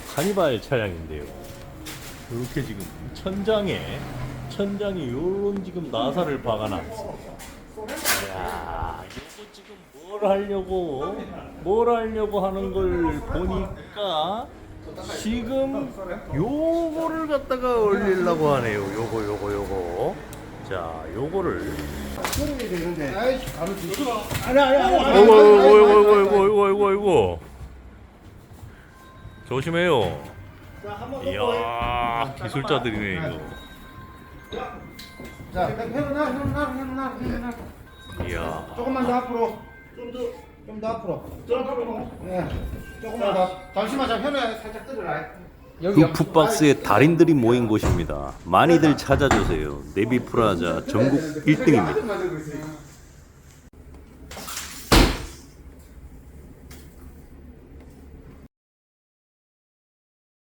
카니발 차량인데요. 이렇게 지금 천장에 천장에 요런 지금 나사를 박아놨습니다. 야, 이거 지금 뭘 하려고 뭘 하려고 하는 걸 보니까 지금 요거를 갖다가 올리려고 하네요. 요거 요거 요거. 자, 요거를 아니 아니 아니구 어이구 어이구 어이구 어이구 어이구 조심해요. 이야 기술자들이네 이거. 자 해놓나 해놓나 해놓나 해놓나 이야 조금만 더 앞으로 좀더 앞으로 좀더 앞으로 네 조금만 더 잠시만 잠 현우야 살짝 들으라 루프박스의 달인들이 모인 곳입니다. 많이들 찾아주세요. 네비 프라자 전국 1등입니다.